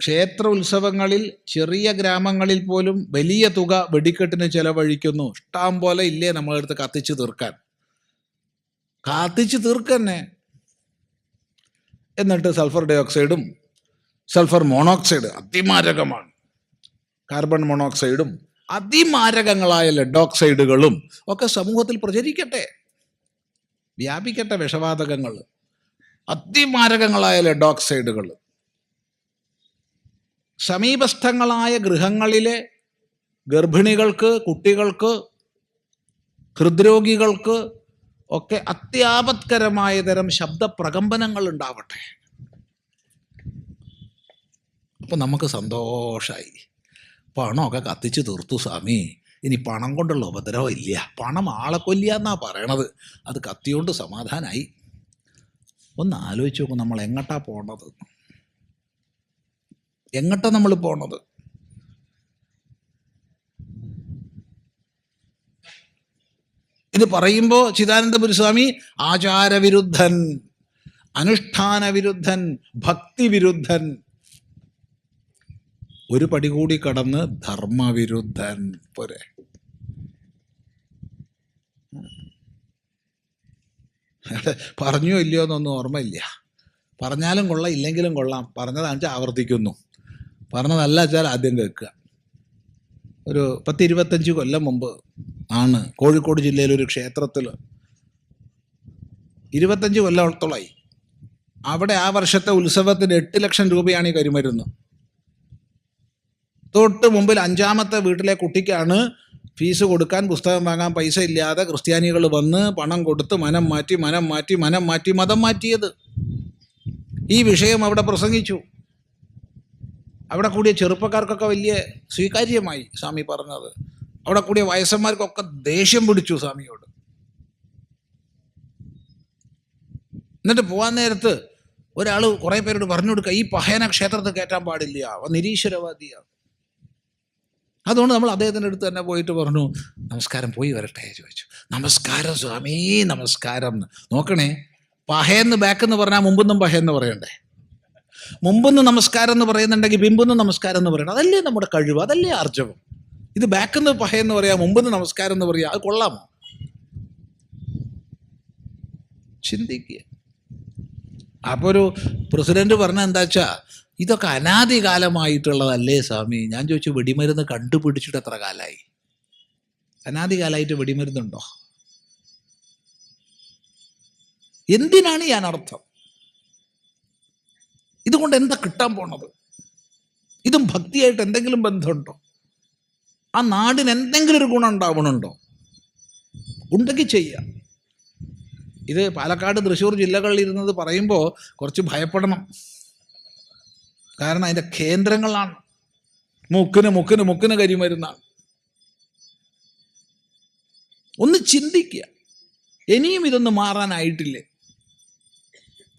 ക്ഷേത്ര ഉത്സവങ്ങളിൽ ചെറിയ ഗ്രാമങ്ങളിൽ പോലും വലിയ തുക വെടിക്കെട്ടിന് ചെലവഴിക്കുന്നു. ഇഷ്ടം പോലെ ഇല്ലേ നമ്മളെടുത്ത് കത്തിച്ചു തീർക്കാൻ? കാത്തിച്ചു തീർക്കന്നെ. എന്നിട്ട് സൾഫർ ഡൈ ഓക്സൈഡും സൾഫർ മോണോക്സൈഡ് അതിമാരകമാണ്. കാർബൺ മോണോക്സൈഡും അതിമാരകങ്ങളായ ലെഡ് ഓക്സൈഡുകളും ഒക്കെ സമൂഹത്തിൽ പ്രചരിക്കട്ടെ. വ്യാപിക്കട്ടെ വിഷവാതകങ്ങൾ അതിമാരകങ്ങളായ ലെഡോക്സൈഡുകൾ. സമീപസ്ഥങ്ങളായ ഗൃഹങ്ങളിലെ ഗർഭിണികൾക്ക് കുട്ടികൾക്ക് ഹൃദ്രോഗികൾക്ക് ഒക്കെ അത്യാപത്കരമായ തരം ശബ്ദപ്രകമ്പനങ്ങൾ ഉണ്ടാവട്ടെ. അപ്പൊ നമുക്ക് സന്തോഷമായി പണമൊക്കെ കത്തിച്ച് തീർത്തു സ്വാമി. ഇനി പണം കൊണ്ടുള്ള ഉപദ്രവം ഇല്ല. പണം ആളെ കൊല്ലുക എന്നാ പറയണത്. അത് കത്തിയോണ്ട് സമാധാനായി. ഒന്ന് ആലോചിച്ച് നോക്കും നമ്മൾ എങ്ങോട്ടാ പോണത്? എങ്ങട്ടാ നമ്മൾ പോണത്? ഇത് പറയുമ്പോൾ ചിദാനന്ദപുരി സ്വാമി ആചാരവിരുദ്ധൻ അനുഷ്ഠാന വിരുദ്ധൻ ഭക്തി വിരുദ്ധൻ ഒരു പടി കൂടി കടന്ന് ധർമ്മവിരുദ്ധൻ പോരെ. പറഞ്ഞോ ഇല്ലയോ എന്നൊന്നും ഓർമ്മയില്ല. പറഞ്ഞാലും കൊള്ളാം ഇല്ലെങ്കിലും കൊള്ളാം. പറഞ്ഞതാണെന്ന് വെച്ചാൽ ആവർത്തിക്കുന്നു. പറഞ്ഞതല്ല വെച്ചാൽ ആദ്യം കേൾക്കുക. ഒരു പത്ത് ഇരുപത്തഞ്ച് കൊല്ലം മുമ്പ് ആണ് കോഴിക്കോട് ജില്ലയിലെ ഒരു ക്ഷേത്രത്തിൽ ഇരുപത്തഞ്ച് കൊല്ലത്തോളമായി. അവിടെ ആ വർഷത്തെ ഉത്സവത്തിന് എട്ട് ലക്ഷം രൂപയാണ് ഈ കരിമരുന്ന്. തൊട്ട് മുമ്പിൽ അഞ്ചാമത്തെ വീട്ടിലെ കുട്ടിക്കാണ് ഫീസ് കൊടുക്കാൻ പുസ്തകം വാങ്ങാൻ പൈസ ഇല്ലാതെ ക്രിസ്ത്യാനികൾ വന്ന് പണം കൊടുത്ത് മനം മാറ്റി മനം മാറ്റി മനം മാറ്റി മതം മാറ്റിയത്. ഈ വിഷയം അവിടെ പ്രസംഗിച്ചു. അവിടെ കൂടിയ ചെറുപ്പക്കാർക്കൊക്കെ വലിയ സ്വീകാര്യമായി സ്വാമി പറഞ്ഞത്. അവിടെ കൂടിയ വയസ്സന്മാർക്കൊക്കെ ദേഷ്യം പിടിച്ചു സ്വാമിയോട്. എന്നിട്ട് പോകാൻ നേരത്ത് ഒരാൾ കുറേ പേരോട് പറഞ്ഞു കൊടുക്കുക ഈ പഹയന ക്ഷേത്രത്തിൽ കയറ്റാൻ പാടില്ല അവ നിരീശ്വരവാദിയാണ്. അതുകൊണ്ട് നമ്മൾ അദ്ദേഹത്തിന്റെ അടുത്ത് തന്നെ പോയിട്ട് പറഞ്ഞു നമസ്കാരം പോയി വരട്ടെ ചോദിച്ചു. നമസ്കാരം സ്വാമി നമസ്കാരം. നോക്കണേ പഹയെന്ന് ബാക്കെന്ന് പറഞ്ഞാൽ മുമ്പെന്നും പഹയെന്ന് പറയണ്ടേ? മുമ്പൊന്ന് നമസ്കാരം എന്ന് പറയുന്നുണ്ടെങ്കിൽ പിമ്പൊന്ന് നമസ്കാരം എന്ന് പറയണം. അതല്ലേ നമ്മുടെ കഴിവ് അതല്ലേ ആർജവം? ഇത് ബാക്കെന്ന് പഹയെന്ന് പറയാം മുമ്പെന്ന് നമസ്കാരം എന്ന് പറയാം അത് കൊള്ളാമോ? ചിന്തിക്കുക അപ്പോൾ ഒരു പ്രസിഡന്റ് പറഞ്ഞ എന്താ വെച്ചാ ഇതൊക്കെ അനാദികാലമായിട്ടുള്ളതല്ലേ സ്വാമി? ഞാൻ ചോദിച്ചു വെടിമരുന്ന് കണ്ടുപിടിച്ചിട്ട് എത്ര കാലമായി അനാദികാലമായിട്ട് വെടിമരുന്നുണ്ടോ? എന്തിനാണ് ഈ അനർത്ഥം? ഇതുകൊണ്ട് എന്താ കിട്ടാൻ പോണത്? ഇതും ഭക്തിയായിട്ട് എന്തെങ്കിലും ബന്ധമുണ്ടോ? ആ നാടിന് എന്തെങ്കിലും ഒരു ഗുണം ഉണ്ടാവണുണ്ടോ? ഉണ്ടെങ്കിൽ ചെയ്യാം. ഇത് പാലക്കാട് തൃശ്ശൂർ ജില്ലകളിൽ ഇരുന്നത് പറയുമ്പോൾ കുറച്ച് ഭയപ്പെടണം. കാരണം അതിന്റെ കേന്ദ്രങ്ങളാണ്. മുക്കിന് മുക്കിന് മുക്കിന് കരിമരുന്നാണ്. ഒന്ന് ചിന്തിക്കുക. ഇനിയും ഇതൊന്നും മാറാനായിട്ടില്ലേ?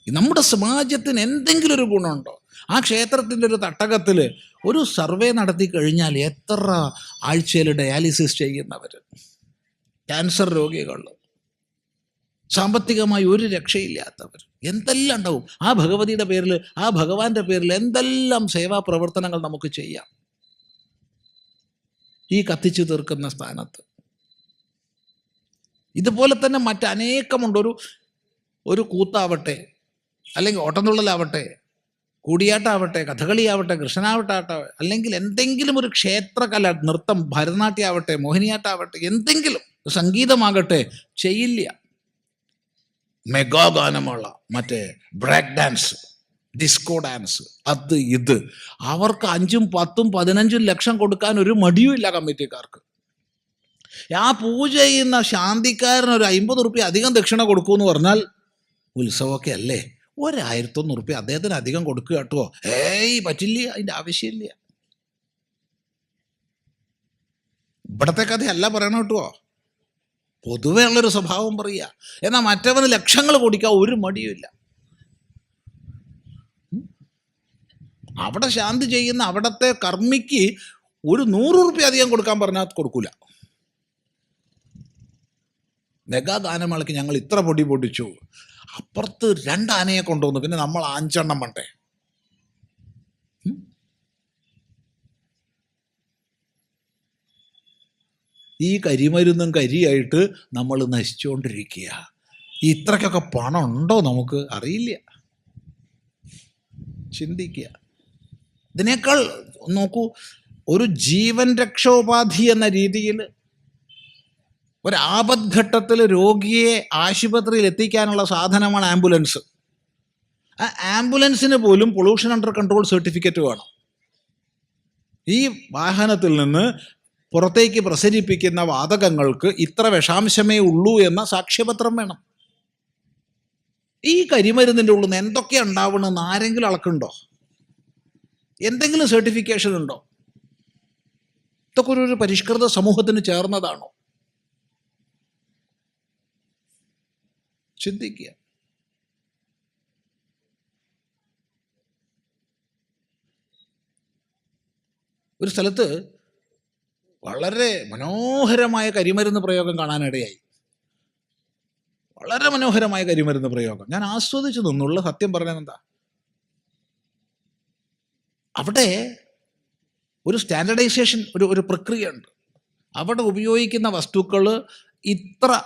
നമ്മുടെ സമാജത്തിന് എന്തെങ്കിലും ഒരു ഗുണമുണ്ടോ? ആ ക്ഷേത്രത്തിന്റെ ഒരു തട്ടകത്തിൽ ഒരു സർവേ നടത്തി കഴിഞ്ഞാൽ എത്ര ആഴ്ചയിൽ ഡയാലിസിസ് ചെയ്യുന്നവർ ക്യാൻസർ രോഗികൾ. സാമ്പത്തികമായി ഒരു രക്ഷയില്ലാത്തവർ. എന്തെല്ലാം ഉണ്ടാവും? ആ ഭഗവതിയുടെ പേരിൽ ആ ഭഗവാന്റെ പേരിൽ എന്തെല്ലാം സേവാ പ്രവർത്തനങ്ങൾ നമുക്ക് ചെയ്യാം? ഈ കത്തിച്ചു തീർക്കുന്ന സ്ഥാനത്ത്. ഇതുപോലെ തന്നെ മറ്റനേകമുണ്ട്. ഒരു ഒരു കൂത്താവട്ടെ അല്ലെങ്കിൽ ഓട്ടംതുള്ളലാവട്ടെ കൂടിയാട്ടാവട്ടെ കഥകളിയാവട്ടെ കൃഷ്ണനാവട്ടാവട്ടെ അല്ലെങ്കിൽ എന്തെങ്കിലും ഒരു ക്ഷേത്രകല നൃത്തം ഭരതനാട്യമാവട്ടെ മോഹിനിയാട്ടാവട്ടെ എന്തെങ്കിലും സംഗീതമാകട്ടെ ചെയ്യില്ല. മെഗാ ഗാനമുള്ള മറ്റേ ബ്രേക്ക് ഡാൻസ് ഡിസ്കോ ഡാൻസ് അത് ഇത്. അവർക്ക് അഞ്ചും പത്തും പതിനഞ്ചും ലക്ഷം കൊടുക്കാൻ ഒരു മടിയും ഇല്ല കമ്മിറ്റിക്കാർക്ക്. ആ പൂജ ചെയ്യുന്ന ശാന്തിക്കാരന് ഒരു അമ്പത് റുപ്യ അധികം ദക്ഷിണ കൊടുക്കൂ എന്ന് പറഞ്ഞാൽ ഉത്സവമൊക്കെ അല്ലേ? ഒരായിരത്തൊന്ന് റുപ്യ അദ്ദേഹത്തിന് അധികം കൊടുക്കുക കേട്ടോ. ഏയ് പറ്റില്ല അതിന്റെ ആവശ്യമില്ല. ഇവിടത്തെ കഥയല്ല പറയണം കേട്ടോ. പൊതുവേ ഉള്ളൊരു സ്വഭാവം പറയുക. എന്നാൽ മറ്റവന് ലക്ഷങ്ങൾ കൊടുക്കാൻ ഒരു മടിയുമില്ല. അവിടെ ശാന്തി ചെയ്യുന്ന അവിടത്തെ കർമ്മിക്ക് ഒരു നൂറ് റുപ്യ അധികം കൊടുക്കാൻ പറഞ്ഞാൽ കൊടുക്കൂല. മെഗാ ഗാനമേളയ്ക്ക് ഞങ്ങൾ ഇത്ര പൊടി പൊടിച്ചു അപ്പുറത്ത് രണ്ട് ആനയെ കൊണ്ടുവന്നു. പിന്നെ നമ്മൾ അഞ്ചെണ്ണം വേണ്ടേ ഈ കരിമരുന്നും കരിയായിട്ട് നമ്മൾ നശിച്ചുകൊണ്ടിരിക്കുക ഇത്രയ്ക്കൊക്കെ പണം ഉണ്ടോ നമുക്ക്? അറിയില്ല. ചിന്തിക്കുക. ഇതിനേക്കാൾ നോക്കൂ ഒരു ജീവൻ രക്ഷോപാധി എന്ന രീതിയിൽ ഒരാപദ്ഘട്ടത്തിൽ രോഗിയെ ആശുപത്രിയിൽ എത്തിക്കാനുള്ള സാധനമാണ് ആംബുലൻസ്. ആ ആംബുലൻസിന് പോലും പൊള്യൂഷൻ അണ്ടർ കൺട്രോൾ സർട്ടിഫിക്കറ്റ് വേണം. ഈ വാഹനത്തിൽ നിന്ന് പുറത്തേക്ക് പ്രസരിപ്പിക്കുന്ന വാതകങ്ങൾക്ക് ഇത്ര വിഷാംശമേ ഉള്ളൂ എന്ന സാക്ഷ്യപത്രം വേണം. ഈ കരിമരുന്നിന്റെ ഉള്ളിൽ നിന്ന് എന്തൊക്കെ ഉണ്ടാവണമെന്ന് ആരെങ്കിലും അളക്കുണ്ടോ എന്തെങ്കിലും സർട്ടിഫിക്കേഷൻ ഉണ്ടോ? ഇതൊക്കെ ഒരു- പരിഷ്കൃത സമൂഹത്തിന് ചേർന്നതാണോ? ചിന്തിക്കുക. ഒരു സ്ഥലത്ത് വളരെ മനോഹരമായ കരിമരുന്ന് പ്രയോഗം കാണാനിടയായി. വളരെ മനോഹരമായ കരിമരുന്ന് പ്രയോഗം. ഞാൻ ആസ്വദിച്ചു നിന്നുള്ള സത്യം പറഞ്ഞത് എന്താ അവിടെ ഒരു സ്റ്റാൻഡർഡൈസേഷൻ ഒരു ഒരു പ്രക്രിയ ഉണ്ട് അവിടെ ഉപയോഗിക്കുന്ന വസ്തുക്കൾ ഇത്ര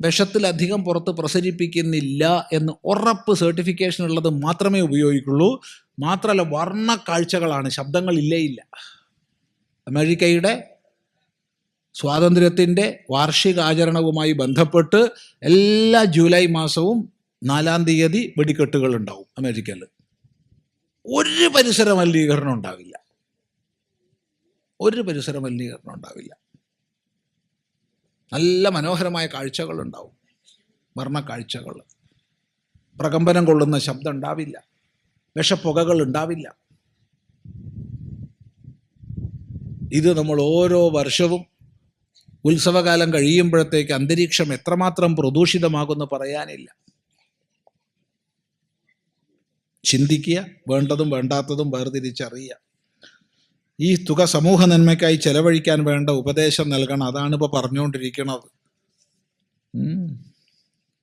വിഷത്തിലധികം പുറത്ത് പ്രസരിപ്പിക്കുന്നില്ല എന്ന് ഉറപ്പ് സർട്ടിഫിക്കേഷൻ ഉള്ളത് മാത്രമേ ഉപയോഗിക്കുള്ളൂ. മാത്രമല്ല വർണ കാഴ്ചകളാണ് ശബ്ദങ്ങൾ ഇല്ലേ ഇല്ല. അമേരിക്കയുടെ സ്വാതന്ത്ര്യത്തിന്റെ വാർഷികാചരണവുമായി ബന്ധപ്പെട്ട് എല്ലാ ജൂലൈ മാസവും നാലാം തീയതി വെടിക്കെട്ടുകൾ ഉണ്ടാവും അമേരിക്കയിൽ. ഒരു പരിസര മലിനീകരണം ഉണ്ടാവില്ല. ഒരു പരിസര മലിനീകരണം ഉണ്ടാവില്ല. നല്ല മനോഹരമായ കാഴ്ചകൾ ഉണ്ടാവും. വർണ കാഴ്ചകൾ പ്രകമ്പനം കൊള്ളുന്ന ശബ്ദം ഉണ്ടാവില്ല. വിഷപ്പുകകൾ ഉണ്ടാവില്ല. ഇത് നമ്മൾ ഓരോ വർഷവും ഉത്സവകാലം കഴിയുമ്പോഴത്തേക്ക് അന്തരീക്ഷം എത്രമാത്രം പ്രദൂഷിതമാകുമെന്ന് പറയാനില്ല. ചിന്തിക്കുക വേണ്ടതും വേണ്ടാത്തതും വേർതിരിച്ചറിയുക. ഈ തുക സമൂഹ നന്മയ്ക്കായി ചെലവഴിക്കാൻ വേണ്ട ഉപദേശം നൽകണം അതാണ് ഇപ്പോൾ പറഞ്ഞുകൊണ്ടിരിക്കുന്നത്.